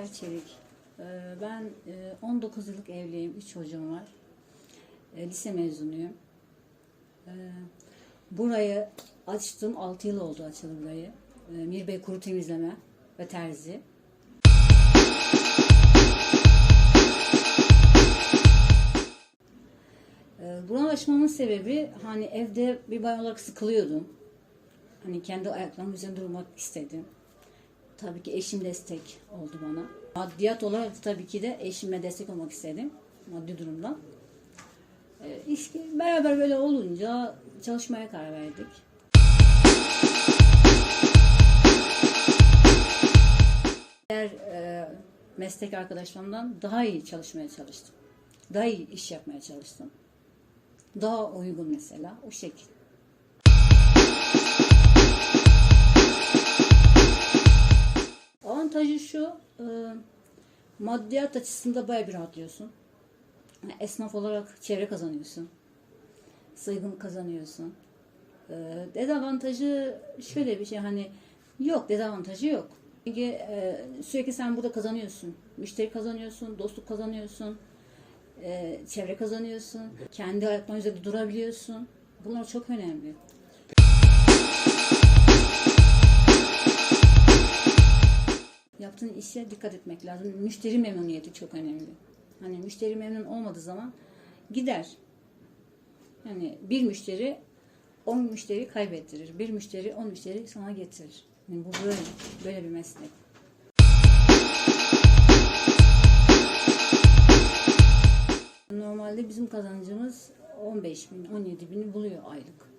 Yeser Çelik. Ee, Ben e, 19 yıllık evliyim, 3 çocuğum var. E, Lise mezunuyum. Ee, Burayı açtım, 6 yıl oldu açıldı burayı. Ee, Mir Bey Kuru Temizleme ve Terzi. Buranın açmamın sebebi hani evde bir bayan olarak sıkılıyordum. Hani kendi ayaklarımın üzerinde durmak istedim. Tabii ki eşim destek oldu bana. Maddiyat olarak tabii ki de eşime destek olmak istedim. Maddi durumdan. Ee, iş- beraber böyle olunca çalışmaya karar verdik. Diğer e, meslek arkadaşlarımdan daha iyi çalışmaya çalıştım. Daha iyi iş yapmaya çalıştım. Daha uygun mesela o şekil. Şu, e, maddiyat açısında bayağı bir rahatlıyorsun. Esnaf olarak çevre kazanıyorsun. Saygın kazanıyorsun. E, dezavantajı şöyle bir şey hani yok dezavantajı yok. Çünkü e, sürekli sen burada kazanıyorsun. Müşteri kazanıyorsun, dostluk kazanıyorsun. çevre kazanıyorsun. Kendi ayaklarının üzerinde durabiliyorsun. Bunlar çok önemli. Yaptığın işe dikkat etmek lazım. Müşteri memnuniyeti çok önemli. Hani müşteri memnun olmadığı zaman gider. Yani bir müşteri 10 müşteri kaybettirir. Bir müşteri 10 müşteri sana getirir. Yani bu böyle, böyle bir meslek. Normalde bizim kazancımız 15 bin, 17 bini buluyor aylık.